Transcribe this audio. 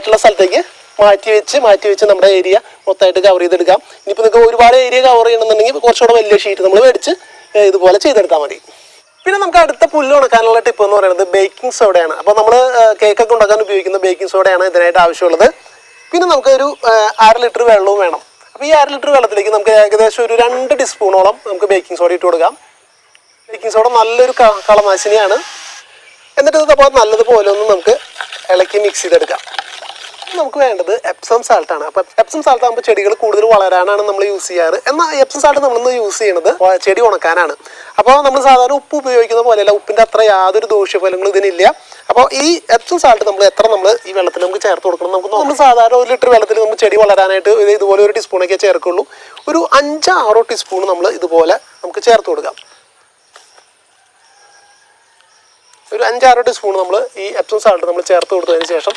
മറ്റുള്ള സ്ഥലത്തേക്ക് മാറ്റി വെച്ച് മാറ്റി വെച്ച് നമ്മുടെ ഏരിയ മൊത്തമായിട്ട് കവർ ചെയ്തെടുക്കാം. ഇനിയിപ്പോൾ നിങ്ങൾക്ക് ഒരുപാട് ഏരിയ കവർ ചെയ്യണമെന്നുണ്ടെങ്കിൽ കുറച്ചുകൂടെ വലിയ ഷീറ്റ് നമ്മൾ മേടിച്ച് ഇതുപോലെ ചെയ്തെടുത്താൽ മതി. പിന്നെ നമുക്ക് അടുത്ത പുല്ല് ഉണക്കാനുള്ള ടിപ്പ് എന്ന് പറയുന്നത് ബേക്കിംഗ് സോഡയാണ് അപ്പോൾ നമ്മൾ കേക്കൊക്കെ ഉണ്ടാക്കാൻ ഉപയോഗിക്കുന്ന ബേക്കിംഗ് സോഡയാണ് ഇതിനായിട്ട് ആവശ്യമുള്ളത്. പിന്നെ നമുക്ക് ഒരു അര ലിറ്റർ വെള്ളവും വേണം. അപ്പോൾ ഈ അര ലിറ്റർ വെള്ളത്തിലേക്ക് നമുക്ക് ഏകദേശം ഒരു രണ്ട് ടീസ്പൂണോളം നമുക്ക് ബേക്കിംഗ് സോഡ ഇട്ട് കൊടുക്കാം. ബേക്കിംഗ് സോഡ നല്ലൊരു കളനാശിനിയാണ് എന്നിട്ട് അപ്പോൾ നല്ലതുപോലെ ഒന്ന് നമുക്ക് ഇളക്കി മിക്സ് ചെയ്തെടുക്കാം. നമുക്ക് വേണ്ടത് എപ്സം സാൾട്ട് ആണ്. അപ്പോൾ എപ്സം സാൾട്ട് ആകുമ്പോൾ ചെടികൾ കൂടുതൽ വളരാനാണ് നമ്മൾ യൂസ് ചെയ്യാറ്. എന്നാൽ എപ്സം സാൾട്ട് നമ്മളിന്ന് യൂസ് ചെയ്യുന്നത് ചെടി ഉണക്കാനാണ്. അപ്പോൾ നമ്മൾ സാധാരണ ഉപ്പ് ഉപയോഗിക്കുന്ന പോലെയല്ല ഉപ്പിന്റെ അത്ര യാതൊരു ദോഷ്യഫലങ്ങളും ഇതിനില്ല. അപ്പോൾ ഈ എപ്സം സാൾട്ട് നമ്മൾ എത്ര നമ്മൾ ഈ വെള്ളത്തിൽ നമുക്ക് ചേർത്ത് കൊടുക്കണം നമുക്ക് നമ്മൾ സാധാരണ ഒരു ലിറ്റർ വെള്ളത്തിൽ നമ്മൾ ചെടി വളരാനായിട്ട് ഇത് ഇതുപോലെ ഒരു ടീസ്പൂണൊക്കെ ചേർക്കുള്ളൂ. ഒരു അഞ്ചോ ആറോ ടീസ്പൂൺ നമ്മൾ ഇതുപോലെ നമുക്ക് ചേർത്ത് കൊടുക്കാം. ഒരു അഞ്ചാറ് ടീസ്പൂൺ നമ്മൾ ഈ എപ്സം സാൾട്ട് നമ്മൾ ചേർത്ത് കൊടുത്തതിന് ശേഷം